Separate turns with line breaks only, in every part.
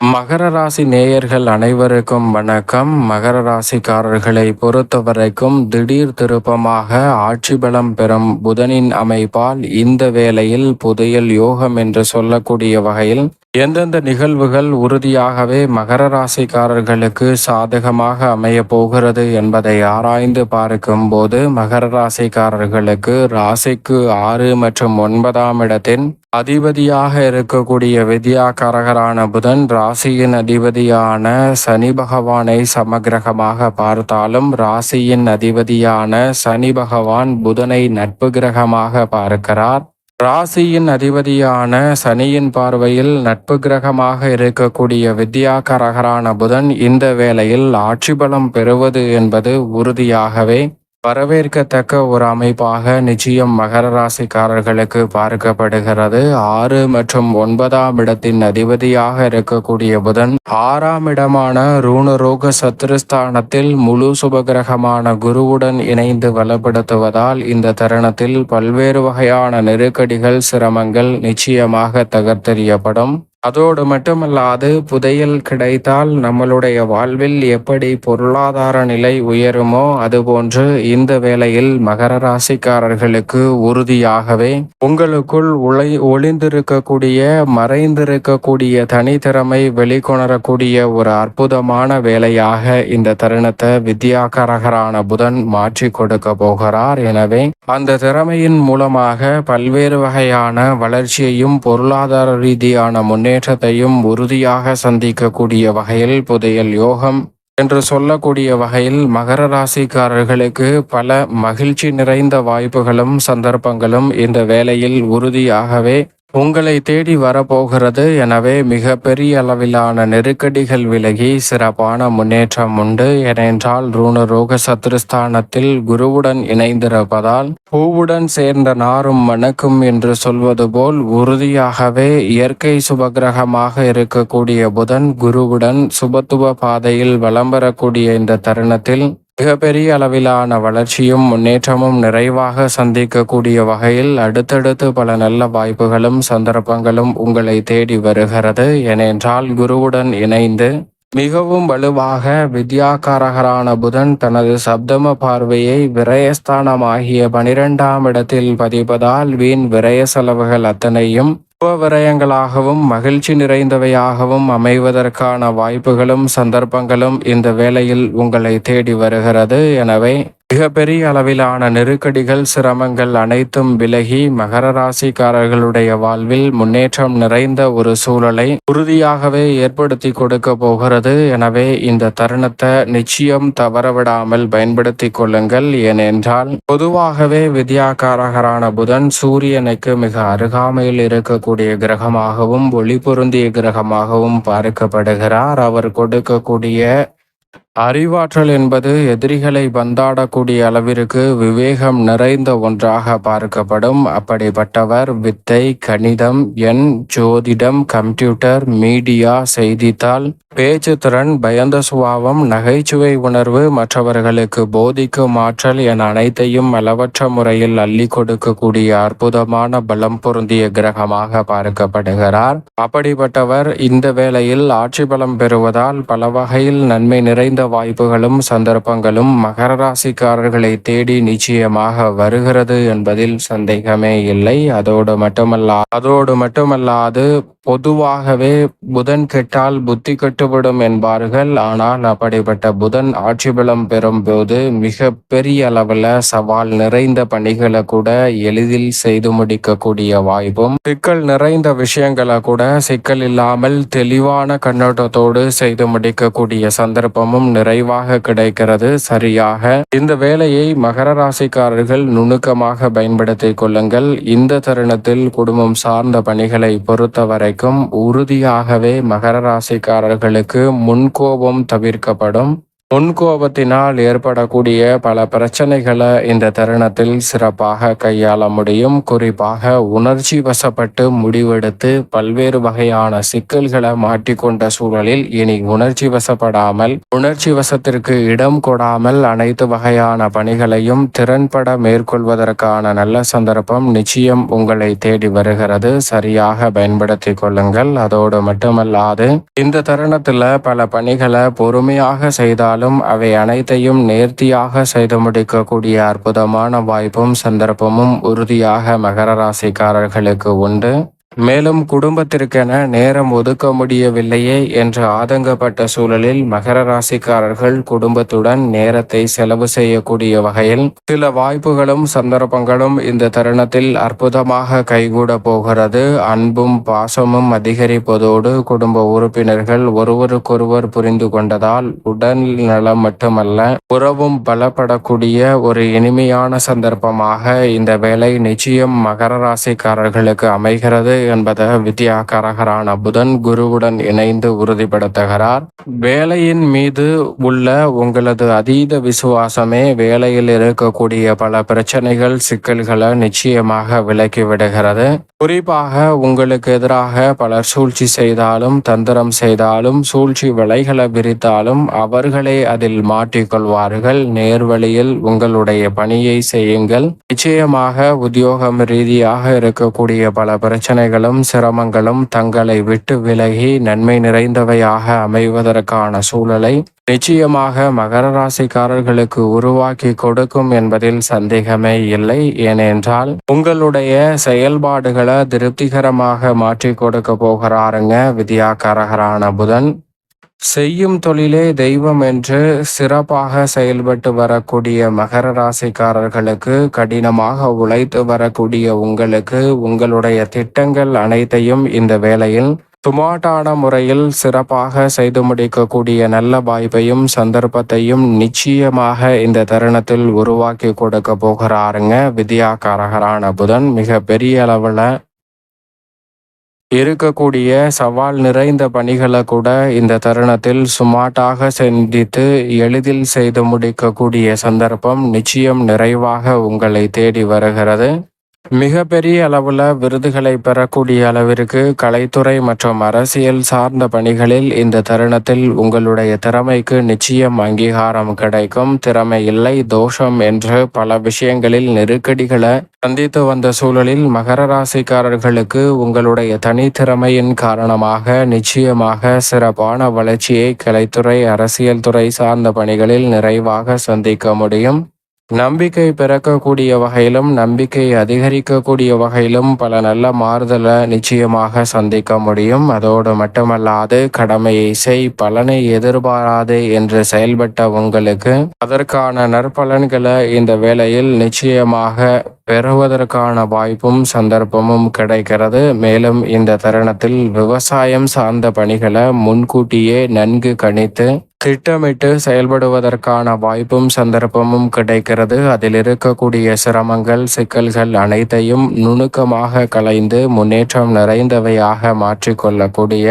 மகர ராசி நேயர்கள் அனைவருக்கும் வணக்கம். மகர ராசிக்காரர்களை பொறுத்தவரைக்கும் திடீர் திருப்பமாக ஆட்சி பலம் பெறும் புதனின் அமைப்பால் இந்த வேளையில் புதையல் யோகம் என்று சொல்லக்கூடிய வகையில் எந்தெந்த நிகழ்வுகள் உறுதியாகவே மகர ராசிக்காரர்களுக்கு சாதகமாக அமைய போகிறது என்பதை ஆராய்ந்து பார்க்கும் போது மகர ராசிக்காரர்களுக்கு ராசிக்கு ஆறு மற்றும் ஒன்பதாம் இடத்தின் அதிபதியாக இருக்கக்கூடிய வித்யாகாரகரான புதன் ராசியின் அதிபதியான சனி பகவானை சமகிரகமாக பார்த்தாலும் ராசியின் அதிபதியான சனி பகவான் புதனை நட்பு கிரகமாக பார்க்கிறார். ராசியின் அதிபதியான சனியின் பார்வையில் நட்பு கிரகமாக இருக்கக்கூடிய வித்யாகரகரான புதன் இந்த வேளையில் ஆட்சி பலம் பெறுவது என்பது உறுதியாகவே வரவேற்கத்தக்க ஒரு அமைப்பாக நிச்சயம் மகர ராசிக்காரர்களுக்கு பார்க்கப்படுகிறது. ஆறு மற்றும் ஒன்பதாம் இடத்தின் அதிபதியாக இருக்கக்கூடிய புதன் ஆறாம் இடமான ரூணரோக சத்ருஸ்தானத்தில் முழு சுபகிரகமான குருவுடன் இணைந்து வலப்படுத்துவதால் இந்த தருணத்தில் பல்வேறு வகையான நெருக்கடிகள் சிரமங்கள் நிச்சயமாக தகர்த்தெறியப்படும். அதோடு மட்டுமல்லாது புதையல் கிடைத்தால் நம்மளுடைய வாழ்வில் எப்படி பொருளாதார நிலை உயருமோ அதுபோன்று இந்த வேளையில் மகர ராசிக்காரர்களுக்கு உறுதியாகவே உங்களுக்குள் உழை ஒளிந்திருக்கக்கூடிய மறைந்திருக்கக்கூடிய தனித்திறமை வெளிக்கொணரக்கூடிய ஒரு அற்புதமான வேலையாக இந்த தருணத்தை வித்யாகரகரான புதன் மாற்றி கொடுக்க போகிறார். எனவே அந்த திறமையின் மூலமாக பல்வேறு வகையான வளர்ச்சியையும் பொருளாதார ரீதியான முன்னே முன்னேற்றத்தையும் உறுதியாக சந்திக்கக்கூடிய வகையில் புதையல் யோகம் என்று சொல்லக்கூடிய வகையில் மகர ராசிக்காரர்களுக்கு பல மகிழ்ச்சி நிறைந்த வாய்ப்புகளும் சந்தர்ப்பங்களும் இந்த வேளையில் உறுதியாகவே உங்களை தேடி வரப்போகிறது. எனவே மிக பெரிய அளவிலான நெருக்கடிகள் விலகி சிறப்பான முன்னேற்றம் உண்டு. ஏனென்றால் ரூணரோக சத்ருஸ்தானத்தில் குருவுடன் இணைந்திருப்பதால் பூவுடன் சேர்ந்த நாரும் மணக்கும் என்று சொல்வது போல் உறுதியாகவே இயற்கை சுபகிரகமாக இருக்கக்கூடிய புதன் குருவுடன் சுபத்துவ பாதையில் வலம் வரக்கூடிய இந்த தருணத்தில் மிகப்பெரிய அளவிலான வளர்ச்சியும் முன்னேற்றமும் நிறைவாக சந்திக்கக்கூடிய வகையில் அடுத்தடுத்து பல நல்ல வாய்ப்புகளும் சந்தர்ப்பங்களும் உங்களை தேடி வருகிறது. ஏனென்றால் குருவுடன் இணைந்து மிகவும் வலுவாக வித்யாகாரகரான புதன் தனது சப்தம பார்வையை விரயஸ்தானமாகிய பனிரெண்டாம் இடத்தில் பதிப்பதால் வீண் விரய செலவுகள் அத்தனையும் விரயங்களாகவும் மகிழ்ச்சி நிறைந்தவையாகவும் அமைவதற்கான வாய்ப்புகளும் சந்தர்ப்பங்களும் இந்த வேளையில் உங்களை தேடி வருகிறது. எனவே மிகப்பெரிய அளவிலான நெருக்கடிகள் சிரமங்கள் அனைத்தும் விலகி மகர ராசிக்காரர்களுடைய வாழ்வில் முன்னேற்றம் நிறைந்த ஒரு சூழலை உறுதியாகவே ஏற்படுத்தி கொடுக்க போகிறது. எனவே இந்த தருணத்தை நிச்சயம் தவறவிடாமல் பயன்படுத்தி கொள்ளுங்கள். ஏனென்றால் பொதுவாகவே வித்யாகாரகரான புதன் சூரியனுக்கு மிக அருகாமையில் இருக்கக்கூடிய கிரகமாகவும் ஒளி பொருந்திய கிரகமாகவும் பார்க்கப்படுகிறார். அவர் கொடுக்கக்கூடிய அறிவாற்றல் என்பது எதிரிகளை பந்தாடக்கூடிய அளவிற்கு விவேகம் நிறைந்த ஒன்றாக பார்க்கப்படும். அப்படிப்பட்டவர் வித்தை கணிதம் எண் ஜோதிடம் கம்ப்யூட்டர் மீடியா செய்தித்தாள் பேச்சு திறன் பயந்த சுபாவம் நகைச்சுவை உணர்வு மற்றவர்களுக்கு போதிக்கும் ஆற்றல் என அனைத்தையும் அளவற்ற முறையில் அள்ளி கொடுக்கக்கூடிய அற்புதமான பலம் பொருந்திய கிரகமாக பார்க்கப்படுகிறார். அப்படிப்பட்டவர் இந்த வேளையில் ஆட்சி பலம் பெறுவதால் பல வகையில் நன்மை நிறைந்த வாய்ப்புகளும் சந்தர்ப்பங்களும் மகர ராசிக்காரர்களை தேடி நிச்சயமாக வருகிறது என்பதில் சந்தேகமே இல்லை. அதோடு மட்டுமல்ல அதோடு மட்டுமல்லாது பொதுவாகவே புதன் கெட்டால் புத்தி கட்டுவிடும் என்பார்கள். ஆனால் அப்படிப்பட்ட புதன் ஆட்சி பலம் பெறும் போது மிக பெரிய அளவில் சவால் நிறைந்த பணிகளை கூட எளிதில் செய்து முடிக்கக்கூடிய வாய்ப்பும் சிக்கல் நிறைந்த விஷயங்களை கூட சிக்கல் இல்லாமல் தெளிவான கண்ணோட்டத்தோடு செய்து முடிக்கக்கூடிய சந்தர்ப்பமும் நிறைவாக கிடைக்கிறது. சரியாக. இந்த வேலையை மகர ராசிக்காரர்கள் நுணுக்கமாக பயன்படுத்திக் கொள்ளுங்கள். இந்த தருணத்தில் குடும்பம் சார்ந்த பணிகளை பொறுத்த வரைக்கும் உறுதியாகவே மகர ராசிக்காரர்களுக்கு முன்கோபம் தவிர்க்கப்படும். முன்கோபத்தினால் ஏற்படக்கூடிய பல பிரச்சனைகளை இந்த தருணத்தில் சிறப்பாக கையாள முடியும். குறிப்பாக உணர்ச்சி வசப்பட்டு முடிவெடுத்து பல்வேறு வகையான சிக்கல்களை மாட்டிக்கொண்ட சூழலில் இனி உணர்ச்சி வசப்படாமல் உணர்ச்சி வசத்திற்கு இடம் கொடாமல் அனைத்து வகையான பணிகளையும் திறன்பட மேற்கொள்வதற்கான நல்ல சந்தர்ப்பம் நிச்சயம் உங்களை தேடி வருகிறது. சரியாக பயன்படுத்திக் கொள்ளுங்கள். அதோடு மட்டுமல்லாது இந்த தருணத்தில் பல பணிகளை பொறுமையாக செய்தால் இருந்தாலும் அவை அனைத்தையும் நேர்த்தியாக செய்து முடிக்கக்கூடிய அற்புதமான வாய்ப்பும் சந்தர்ப்பமும் உறுதியாக மகர ராசிக்காரர்களுக்கு உண்டு. மேலும் குடும்பத்திற்கென நேரம் ஒதுக்க முடியவில்லையே என்று ஆதங்கப்பட்ட சூழலில் மகர ராசிக்காரர்கள் குடும்பத்துடன் நேரத்தை செலவு செய்யக்கூடிய வகையில் சில வாய்ப்புகளும் சந்தர்ப்பங்களும் இந்த தருணத்தில் அற்புதமாக கைகூட போகிறது. அன்பும் பாசமும் அதிகரிப்பதோடு குடும்ப உறுப்பினர்கள் ஒருவருக்கொருவர் புரிந்து கொண்டதால் உடல் நலம் மட்டுமல்ல உறவும் பலப்படக்கூடிய ஒரு இனிமையான சந்தர்ப்பமாக இந்த வேலை நிச்சயம் மகர ராசிக்காரர்களுக்கு அமைகிறது. என்பதை வித்யாகாரகரான புதன் குருவுடன் இணைந்து உறுதிப்படுத்துகிறார். வேலையின் மீது உள்ள உங்களது அதீத விசுவாசமே வேலையில் இருக்கக்கூடிய பல பிரச்சனைகள் சிக்கல்களை நிச்சயமாக விலக்கி விடுகிறது. குறிப்பாக உங்களுக்கு எதிராக பலர் சூழ்ச்சி செய்தாலும் தந்திரம் செய்தாலும் சூழ்ச்சி விலைகளை விரித்தாலும் அவர்களே அதில் மாட்டிக்கொள்வார்கள். நேர்வழியில் உங்களுடைய பணியை செய்யுங்கள். நிச்சயமாக உத்தியோகம் ரீதியாக இருக்கக்கூடிய பல பிரச்சனைகளும் சிரமங்களும் தங்களை விட்டு விலகி நன்மை நிறைந்தவையாக அமைவதற்கான சூழலை நிச்சயமாக மகர ராசிக்காரர்களுக்கு உருவாக்கி கொடுக்கும் என்பதில் சந்தேகமே இல்லை. ஏனென்றால் உங்களுடைய செயல்பாடுகளை திருப்திகரமாக மாற்றி கொடுக்க போகிறாருங்க வித்யாகாரகரான புதன். செய்யும் தொழிலே தெய்வம் என்று சிறப்பாக செயல்பட்டு வரக்கூடிய மகர ராசிக்காரர்களுக்கு கடினமாக உழைத்து வரக்கூடிய உங்களுக்கு உங்களுடைய திட்டங்கள் அனைத்தையும் இந்த வேளையில் சுமாட்டான முறையில் சிறப்பாக செய்து முடிக்கக்கூடிய நல்ல வாய்ப்பையும் சந்தர்ப்பத்தையும் நிச்சயமாக இந்த தருணத்தில் உருவாக்கி கொடுக்க போகிறாருங்க. வித்யாகாரகரான புதன் மிக பெரிய அளவில் இருக்கக்கூடிய சவால் நிறைந்த பணிகளை கூட இந்த தருணத்தில் சுமார்ட்டாக சிந்தித்து எளிதில் செய்து முடிக்கக்கூடிய சந்தர்ப்பம் நிச்சயம் நிறைவாக உங்களை தேடி வருகிறது. மிகப்பெரிய அளவில் விருதுகளை பெறக்கூடிய அளவிற்கு கலைத்துறை மற்றும் அரசியல் சார்ந்த பணிகளில் இந்த தருணத்தில் உங்களுடைய திறமைக்கு நிச்சயம் அங்கீகாரம் கிடைக்கும். திறமை இல்லை தோஷம் என்று பல விஷயங்களில் நெருக்கடிகளை சந்தித்து வந்த சூழலில் மகர ராசிக்காரர்களுக்கு உங்களுடைய தனித்திறமையின் காரணமாக நிச்சயமாக சிறப்பான வளர்ச்சியை கலைத்துறை அரசியல் துறை சார்ந்த பணிகளில் நிறைவாக சந்திக்க முடியும். நம்பிக்கை பிறக்கக்கூடிய வகையிலும் நம்பிக்கை அதிகரிக்கக்கூடிய வகையிலும் பல நல்ல மாறுதலை நிச்சயமாக சந்திக்க முடியும். அதோடு மட்டுமல்லாது கடமையை செய் பலனை எதிர்பாராது என்று செயல்பட்ட உங்களுக்கு அதற்கான நற்பலன்களை இந்த வேளையில் நிச்சயமாக பெறுவதற்கான வாய்ப்பும் சந்தர்ப்பமும் கிடைக்கிறது. மேலும் இந்த தருணத்தில் விவசாயம் சார்ந்த பணிகளை முன்கூட்டியே நன்கு கணித்து திட்டமிட்டு செயல்படுவதற்கான வாய்ப்பும் சந்தர்ப்பமும் கிடைக்கிறது. அதில் இருக்கக்கூடிய சிரமங்கள் சிக்கல்கள் அனைத்தையும் நுணுக்கமாக கலைந்து முன்னேற்றம் நிறைந்தவையாக மாற்றிக்கொள்ளக்கூடிய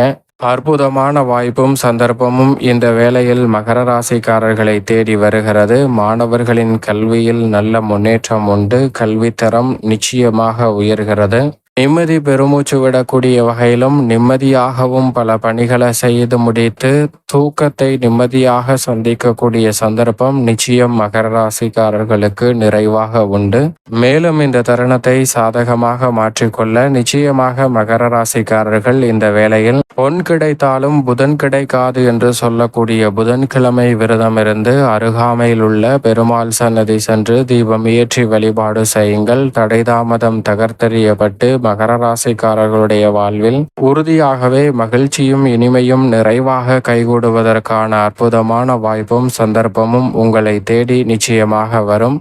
அற்புதமான வாய்ப்பும் சந்தர்ப்பமும் இந்த வேளையில் மகர ராசிக்காரர்களை தேடி வருகிறது. மாணவர்களின் கல்வியில் நல்ல முன்னேற்றம் உண்டு. கல்வித்தரம் நிச்சயமாக உயர்கிறது. நிம்மதி பெருமூச்சு விடக்கூடிய வகையிலும் நிம்மதியாகவும் பல பணிகளை செய்து முடித்து தூக்கத்தை நிம்மதியாக சந்திக்கக்கூடிய சந்தர்ப்பம் நிச்சயம் மகர ராசிக்காரர்களுக்கு நிறைவாக உண்டு. மேலும் இந்த தருணத்தை சாதகமாக மாற்றிக்கொள்ள நிச்சயமாக மகர ராசிக்காரர்கள் இந்த வேளையில் பொன் கிடைத்தாலும் புதன் கிடைக்காது என்று சொல்லக்கூடிய புதன்கிழமை விரதம் இருந்து அருகாமையில் உள்ள பெருமாள் சன்னதி சென்று தீபம் ஏற்றி வழிபாடு செய்யுங்கள். தடைதாமதம் தகர்த்தெறியப்பட்டு மகர ராசிக்காரர்களுடைய வாழ்வில் உறுதியாகவே மகிழ்ச்சியும் இனிமையும் நிறைவாக கைகூடுவதற்கான அற்புதமான வாய்ப்பும் சந்தர்ப்பமும் உங்களை தேடி நிச்சயமாக வரும்.